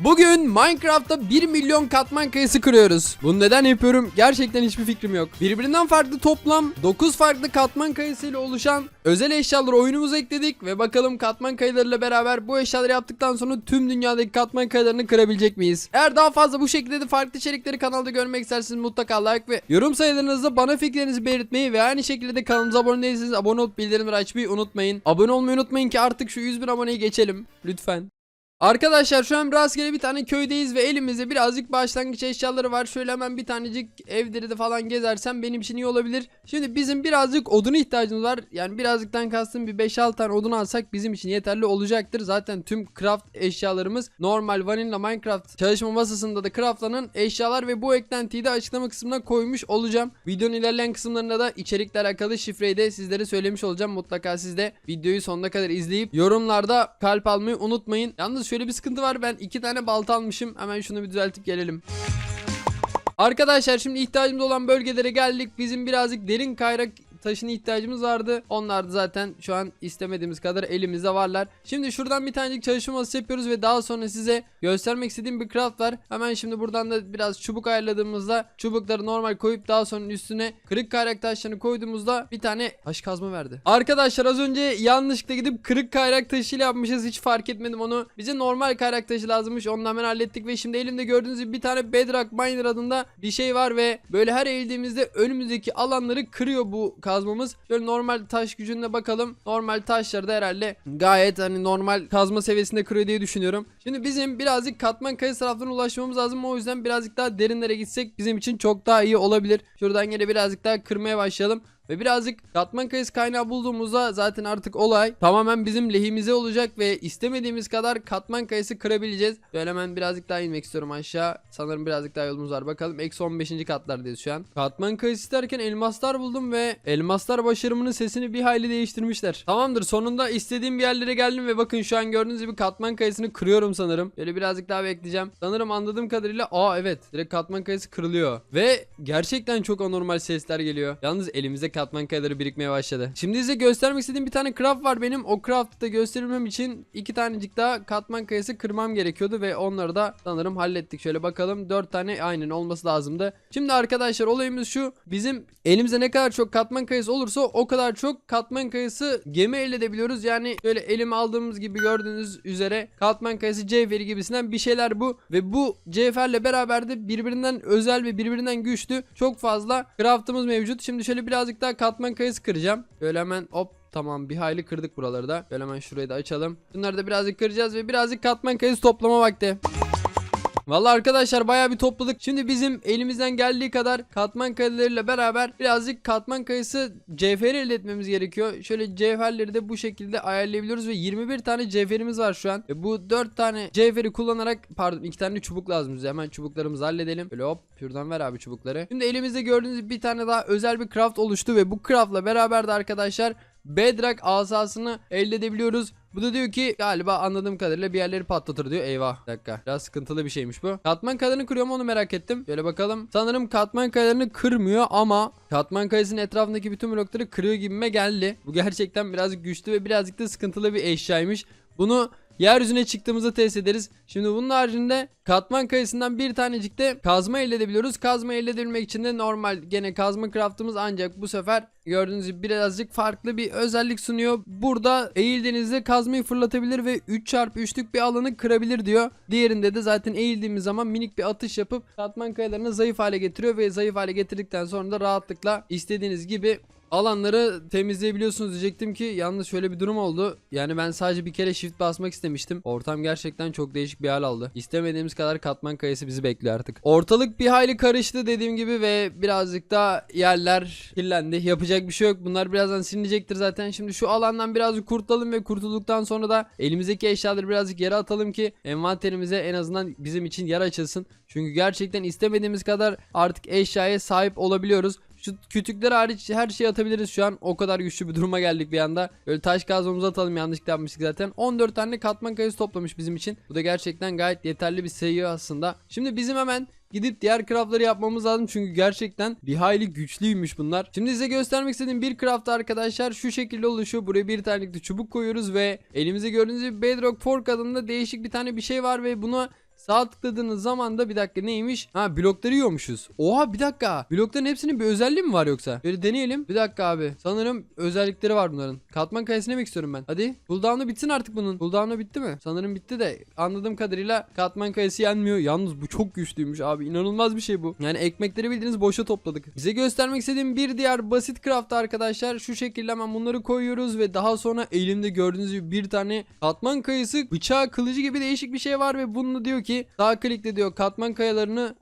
Bugün Minecraft'ta 1 milyon katman kayısı kırıyoruz. Bunu neden yapıyorum? Gerçekten hiçbir fikrim yok. Birbirinden farklı toplam 9 farklı katman kayısıyla oluşan özel eşyaları oyunumuza ekledik ve bakalım katman kayılarıyla beraber bu eşyaları yaptıktan sonra tüm dünyadaki katman kayılarını kırabilecek miyiz? Eğer daha fazla bu şekilde de farklı içerikleri kanalda görmek isterseniz mutlaka like ve yorum sayılarınızda bana fikirlerinizi belirtmeyi ve aynı şekilde de kanalımıza abone değilseniz abone olup bildirimleri açmayı unutmayın. Abone olmayı unutmayın ki artık şu 100 bin aboneyi geçelim. Lütfen. Arkadaşlar şu an rastgele bir tane köydeyiz ve elimizde birazcık başlangıç eşyaları var. Şöyle hemen bir tanecik evleri de falan gezersem benim için iyi olabilir. Şimdi bizim birazcık oduna ihtiyacımız var. Yani birazcıktan kastım bir 5-6 tane odun alsak bizim için yeterli olacaktır. Zaten tüm craft eşyalarımız normal vanilla Minecraft çalışma masasında da craftlanan eşyalar ve bu eklentiyi de açıklama kısmına koymuş olacağım. Videonun ilerleyen kısımlarında da içerikle alakalı şifreyi de sizlere söylemiş olacağım. Mutlaka siz de videoyu sonuna kadar izleyip yorumlarda kalp almayı unutmayın. Yalnız şöyle bir sıkıntı var. Ben iki tane balta almışım. Hemen şunu bir düzeltip gelelim. Arkadaşlar şimdi ihtiyacımız olan bölgelere geldik. Bizim birazcık derin kayrak taşına ihtiyacımız vardı. Onlar da zaten şu an istemediğimiz kadar elimizde varlar. Şimdi şuradan bir tanecik çalışma masası yapıyoruz ve daha sonra size göstermek istediğim bir craft var. Hemen şimdi buradan da biraz çubuk ayarladığımızda çubukları normal koyup daha sonra üstüne kırık kayrak taşlarını koyduğumuzda bir tane taş kazma verdi. Arkadaşlar az önce yanlışlıkla gidip kırık kayrak taşıyla yapmışız. Hiç fark etmedim onu. Bize normal kayrak taşı lazımmış. Onu hemen hallettik ve şimdi elimde gördüğünüz gibi bir tane Bedrock Miner adında bir şey var ve böyle her eğildiğimizde önümüzdeki alanları kırıyor bu kazmamız. Şöyle normal taş gücüne bakalım. Normal taşları da herhalde gayet hani normal kazma seviyesinde kırıyor diye düşünüyorum. Şimdi bizim birazcık katman kayısı taraflarına ulaşmamız lazım. O yüzden birazcık daha derinlere gitsek bizim için çok daha iyi olabilir. Şuradan yine birazcık daha kırmaya başlayalım. Ve birazcık katman kayısı kaynağı bulduğumuzda zaten artık olay tamamen bizim lehimize olacak ve istemediğimiz kadar katman kayısı kırabileceğiz. Böyle hemen birazcık daha inmek istiyorum aşağı. Sanırım birazcık daha yolumuz var. Bakalım eksi 15. katlardayız şu an. Katman kayısı derken elmaslar buldum ve elmaslar başarımının sesini bir hayli değiştirmişler. Tamamdır sonunda istediğim bir yerlere geldim ve bakın şu an gördüğünüz gibi katman kayısını kırıyorum sanırım. Böyle birazcık daha bekleyeceğim. Sanırım anladığım kadarıyla aa evet direkt katman kayısı kırılıyor. Ve gerçekten çok anormal sesler geliyor. Yalnız elimizde katman kayaları birikmeye başladı. Şimdi size göstermek istediğim bir tane craft var benim. O craft'ı da gösterilmem için iki tanecik daha katman kayası kırmam gerekiyordu ve onları da sanırım hallettik. Şöyle bakalım. Dört tane aynen olması lazımdı. Şimdi arkadaşlar olayımız şu. Bizim elimizde ne kadar çok katman kayası olursa o kadar çok katman kayası gemi elde edebiliyoruz. Yani şöyle elime aldığımız gibi gördüğünüz üzere katman kayası cevheri gibisinden bir şeyler bu. Ve bu cevherle beraber de birbirinden özel ve birbirinden güçlü çok fazla craftımız mevcut. Şimdi şöyle birazcık daha katman kayası kıracağım. Böyle hemen hop Tamam bir hayli kırdık buraları da. Böyle hemen şurayı da açalım. Bunları da birazcık kıracağız ve birazcık katman kayası toplama vakti. Vallahi arkadaşlar bayağı bir topladık. Şimdi bizim elimizden geldiği kadar katman kayalarıyla beraber birazcık katman kayısı cevheri elde etmemiz gerekiyor. Şöyle cevherleri de bu şekilde ayarlayabiliyoruz ve 21 tane cevherimiz var şu an. Ve bu 4 tane cevheri kullanarak pardon 2 tane çubuk lazım bize. Hemen çubuklarımızı halledelim. Böyle hop şuradan ver abi çubukları. Şimdi elimizde gördüğünüz bir tane daha özel bir craft oluştu ve bu craftla beraber de arkadaşlar Bedrock asasını elde edebiliyoruz. Bu da diyor ki galiba anladığım kadarıyla bir yerleri patlatır diyor. Eyvah. Bir dakika. Biraz sıkıntılı bir şeymiş bu. Katman kayalarını kırıyor mu onu merak ettim. Şöyle bakalım. Sanırım katman kayalarını kırmıyor ama katman kayasının etrafındaki bütün blokları kırıyor gibime geldi. Bu gerçekten birazcık güçlü ve birazcık da sıkıntılı bir eşyaymış. Bunu yeryüzüne çıktığımızda test ederiz. Şimdi bunun haricinde katman kayısından bir tanecik de kazma elde edebiliyoruz. Kazma elde edebilmek için de normal gene kazma craftımız ancak bu sefer gördüğünüz gibi birazcık farklı bir özellik sunuyor. Burada eğildiğinizde kazmayı fırlatabilir ve 3x3'lük bir alanı kırabilir diyor. Diğerinde de zaten eğildiğimiz zaman minik bir atış yapıp katman kayalarını zayıf hale getiriyor ve zayıf hale getirdikten sonra da rahatlıkla istediğiniz gibi alanları temizleyebiliyorsunuz diyecektim ki yalnız şöyle bir durum oldu. Yani ben sadece bir kere shift basmak istemiştim. Ortam gerçekten çok değişik bir hal aldı. İstemediğimiz kadar katman kayası bizi bekliyor artık. Ortalık bir hayli karıştı dediğim gibi ve birazcık da yerler kirlendi. Yapacak bir şey yok. Bunlar birazdan silinecektir zaten. Şimdi şu alandan birazcık kurtulalım ve kurtulduktan sonra da elimizdeki eşyaları birazcık yere atalım ki envanterimize en azından bizim için yer açılsın. Çünkü gerçekten istemediğimiz kadar artık eşyaya sahip olabiliyoruz. Şu kütükler hariç her şeyi atabiliriz şu an. O kadar güçlü bir duruma geldik bir anda. Böyle taş kazmamızı atalım yanlışlıkla yapmıştık zaten. 14 tane katman kayası toplamış bizim için. Bu da gerçekten gayet yeterli bir sayı aslında. Şimdi bizim hemen Gidip diğer craftları yapmamız lazım çünkü gerçekten bir hayli güçlüymüş bunlar. Şimdi size göstermek istediğim bir craft arkadaşlar şu şekilde oluşuyor. Buraya bir tane çubuk koyuyoruz ve elimize gördüğünüz gibi Bedrock Fork adında değişik bir tane bir şey var ve buna sağ tıkladığınız zaman da bir dakika neymiş? Ha blokları yiyormuşuz. Oha bir dakika. Blokların hepsinin bir özelliği mi var yoksa? Böyle deneyelim. Bir dakika abi. Sanırım özellikleri var bunların. Katman kayasını yemek istiyorum ben. Hadi. Cooldown'u bitsin artık bunun. Cooldown'u bitti mi? Sanırım bitti de anladığım kadarıyla katman kayası yenmiyor. Yalnız bu çok güçlüymüş abi. İnanılmaz bir şey bu. Yani ekmekleri bildiğiniz boşa topladık. Bize göstermek istediğim bir diğer basit craft arkadaşlar. Şu şekilde hemen bunları koyuyoruz ve daha sonra elimde gördüğünüz gibi bir tane katman kayısı bıçağı kılıcı gibi değişik bir şey var ve bunu diyor ki sağ klikle diyor katman kayalarını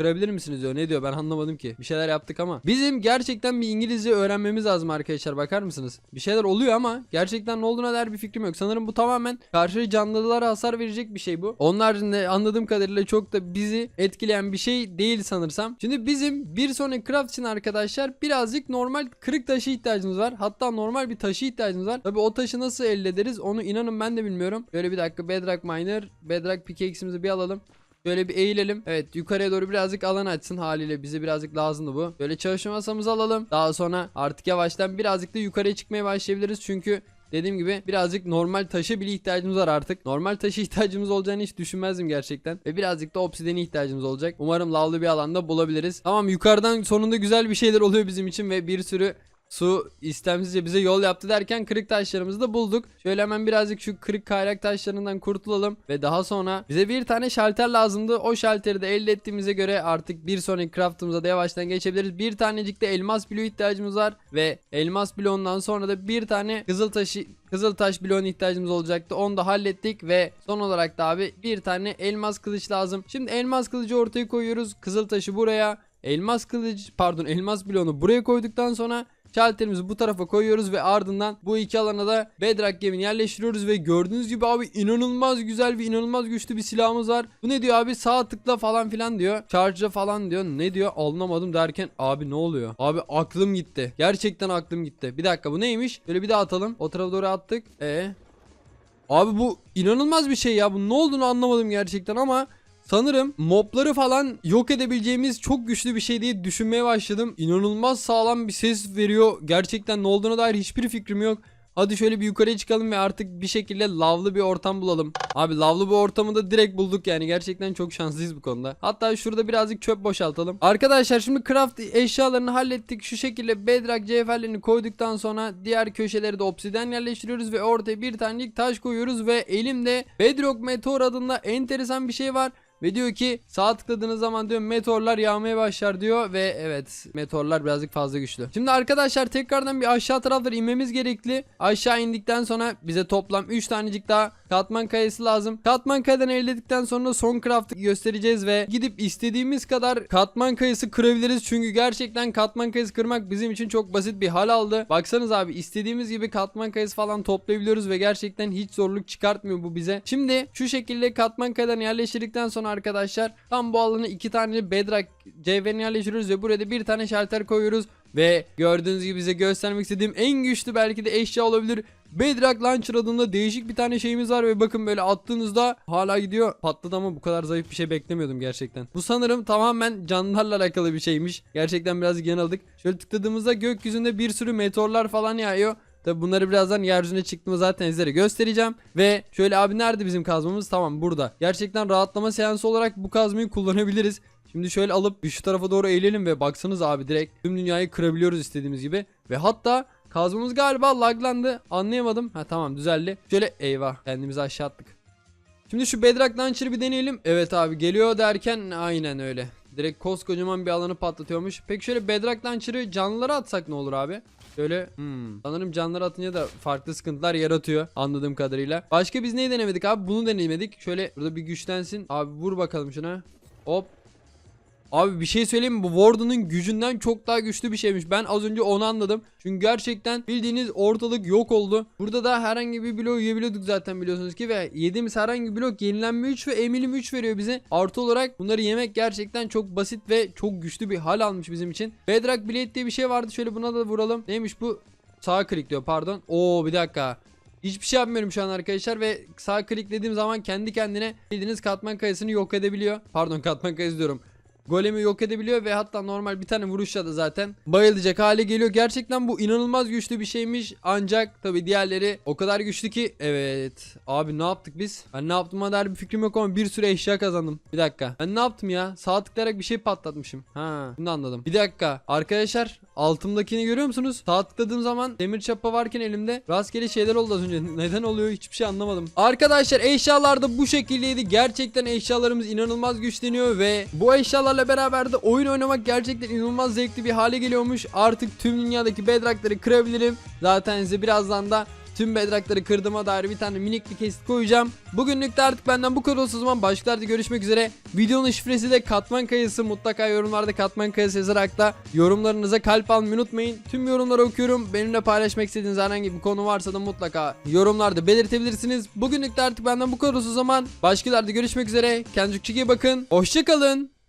Kırabilir misiniz diyor. Ne diyor ben anlamadım ki. Bir şeyler yaptık ama. Bizim gerçekten bir İngilizce öğrenmemiz lazım arkadaşlar. Bakar mısınız? Bir şeyler oluyor ama gerçekten ne olduğuna dair bir fikrim yok. Sanırım bu tamamen karşı canlılara hasar verecek bir şey bu. Onlar anladığım kadarıyla çok da bizi etkileyen bir şey değil sanırsam. Şimdi bizim bir sonraki craft için arkadaşlar birazcık normal kırık taşı ihtiyacımız var. Hatta normal bir taşı ihtiyacımız var. Tabi o taşı nasıl elde ederiz onu inanın ben de bilmiyorum. Böyle bir dakika Bedrock Miner, Bedrock Pickaxe'imizi bir alalım. Böyle bir eğilelim. Evet yukarıya doğru birazcık alan açsın haliyle bize birazcık lazımdı bu. Böyle çalışma masamızı alalım. Daha sonra artık yavaştan birazcık da yukarıya çıkmaya başlayabiliriz. Çünkü Dediğim gibi birazcık normal taşa bile ihtiyacımız var artık. Normal taşı ihtiyacımız olacağını hiç düşünmezdim gerçekten. Ve birazcık da obsidene ihtiyacımız olacak. Umarım lavlı bir alanda bulabiliriz. Tamam yukarıdan sonunda güzel bir şeyler oluyor bizim için ve bir sürü Su istemsizce bize yol yaptı derken kırık taşlarımızı da bulduk. Şöyle hemen birazcık şu kırık kayrak taşlarından kurtulalım. Ve daha sonra bize bir tane şalter lazımdı. O şalteri de elde ettiğimize göre artık bir sonraki craftımıza da yavaştan geçebiliriz. Bir tanecik de elmas bloğu ihtiyacımız var. Ve elmas bloğundan sonra da bir tane kızıl taşı Kızıl taş bloğuna ihtiyacımız olacaktı. Onu da hallettik ve son olarak da abi bir tane elmas kılıç lazım. Şimdi elmas kılıcı ortaya koyuyoruz. Kızıl taşı buraya. Elmas kılıç pardon elmas bloğunu buraya koyduktan sonra Şalterimizi bu tarafa koyuyoruz ve ardından bu iki alana da Bedrock gemini yerleştiriyoruz ve gördüğünüz gibi abi inanılmaz güzel ve inanılmaz güçlü bir silahımız var. Bu ne diyor abi sağ tıkla falan filan diyor. Charge'a falan diyor. Ne diyor anlamadım derken abi ne oluyor? Abi aklım gitti. Gerçekten aklım gitti. Bir dakika bu neymiş? Böyle bir daha atalım. O tarafa doğru attık. E Abi bu inanılmaz bir şey ya. Bu ne olduğunu anlamadım gerçekten ama Sanırım mobları falan yok edebileceğimiz çok güçlü bir şey diye düşünmeye başladım. İnanılmaz sağlam bir ses veriyor. Gerçekten ne olduğuna dair hiçbir fikrim yok. Hadi şöyle bir yukarıya çıkalım ve artık bir şekilde lavlı bir ortam bulalım. Abi lavlı bir ortamı da direkt bulduk yani. Gerçekten çok şanslıyız bu konuda. Hatta şurada birazcık çöp boşaltalım. Arkadaşlar şimdi craft eşyalarını hallettik. Şu şekilde bedrock cevherlerini koyduktan sonra diğer köşeleri de obsiden yerleştiriyoruz ve ortaya bir tanecik taş koyuyoruz ve elimde bedrock meteor adında enteresan bir şey var. Ve diyor ki sağ tıkladığınız zaman diyor meteorlar yağmaya başlar diyor ve evet meteorlar birazcık fazla güçlü. Şimdi arkadaşlar tekrardan bir aşağı taraflara inmemiz gerekli. Aşağı indikten sonra bize toplam 3 tanecik daha katman kayası lazım. Katman kayadan elde ettikten sonra son craft'ı göstereceğiz ve gidip istediğimiz kadar katman kayası kırabiliriz. Çünkü gerçekten katman kayası kırmak bizim için çok basit bir hal aldı. Baksanız abi istediğimiz gibi katman kayası falan toplayabiliyoruz ve gerçekten hiç zorluk çıkartmıyor bu bize. Şimdi şu şekilde katman kayadan yerleştirdikten sonra arkadaşlar tam bu alanı iki tane bedrock cevherini yerleştiriyoruz ve buraya da bir tane şalter koyuyoruz. Ve gördüğünüz gibi bize göstermek istediğim en güçlü belki de eşya olabilir. Bedrock Launcher adında değişik bir tane şeyimiz var ve bakın böyle attığınızda hala gidiyor. Patladı ama bu kadar zayıf bir şey beklemiyordum gerçekten. Bu sanırım tamamen canlılarla alakalı bir şeymiş. Gerçekten biraz yanıldık. Şöyle tıkladığımızda gökyüzünde bir sürü meteorlar falan yağıyor. Tabi bunları birazdan yeryüzüne çıktığımı zaten sizlere göstereceğim. Ve şöyle abi nerede bizim kazmamız? Tamam burada. Gerçekten rahatlama seansı olarak bu kazmayı kullanabiliriz. Şimdi şöyle alıp şu tarafa doğru eğilelim ve baksanız abi direkt tüm dünyayı kırabiliyoruz istediğimiz gibi. Ve hatta kazmamız galiba laglandı. Anlayamadım. Ha tamam düzeldi. Şöyle eyvah kendimizi aşağı attık. Şimdi şu Bedrock Launcher'ı bir deneyelim. Evet abi geliyor derken aynen öyle. Direkt koskocaman bir alanı patlatıyormuş. Peki şöyle Bedrock Launcher'ı canlılara atsak ne olur abi? Şöyle hmm. sanırım canlılara atınca da farklı sıkıntılar yaratıyor anladığım kadarıyla. Başka biz neyi denemedik abi? Bunu denemedik. Şöyle burada bir güçlensin. Abi vur bakalım şuna. Hop. Abi bir şey söyleyeyim mi? Bu Warden'ın gücünden çok daha güçlü bir şeymiş. Ben az önce onu anladım. Çünkü gerçekten bildiğiniz ortalık yok oldu. Burada da herhangi bir blok yiyebiliyorduk zaten biliyorsunuz ki. Ve yediğimiz herhangi bir blok yenilenme 3 ve emilim 3 veriyor bize. Artı olarak bunları yemek gerçekten çok basit ve çok güçlü bir hal almış bizim için. Bedrock Blade diye bir şey vardı. Şöyle buna da vuralım. Neymiş bu? Sağ klik diyor pardon. Oo bir dakika. Hiçbir şey yapmıyorum şu an arkadaşlar ve sağ kliklediğim zaman kendi kendine bildiğiniz katman kayasını yok edebiliyor. Pardon katman kayası diyorum golemi yok edebiliyor ve hatta normal bir tane vuruşla da zaten bayılacak hale geliyor. Gerçekten bu inanılmaz güçlü bir şeymiş. Ancak tabi diğerleri o kadar güçlü ki evet. Abi ne yaptık biz? Ben ne yaptığıma dair bir fikrim yok ama bir sürü eşya kazandım. Bir dakika. Ben ne yaptım ya? Sağ tıklayarak bir şey patlatmışım. Ha, şimdi anladım. Bir dakika. Arkadaşlar altımdakini görüyor musunuz? Sağ tıkladığım zaman demir çapa varken elimde rastgele şeyler oldu az önce. Neden oluyor hiçbir şey anlamadım. Arkadaşlar eşyalar da bu şekildeydi. Gerçekten eşyalarımız inanılmaz güçleniyor ve bu eşyalarla beraber de oyun oynamak gerçekten inanılmaz zevkli bir hale geliyormuş. Artık tüm dünyadaki bedrockları kırabilirim. Zaten size birazdan da Tüm bedrockları kırdığıma dair bir tane minik bir kesit koyacağım. Bugünlük de artık benden bu kadar o zaman başkalarda görüşmek üzere. Videonun şifresi de katman kayısı mutlaka yorumlarda katman kayısı yazarak da yorumlarınıza kalp almayı unutmayın. Tüm yorumları okuyorum. Benimle paylaşmak istediğiniz herhangi bir konu varsa da mutlaka yorumlarda belirtebilirsiniz. Bugünlük de artık benden bu kadar o zaman başkalarda görüşmek üzere. Kendinize iyi bakın. Hoşçakalın.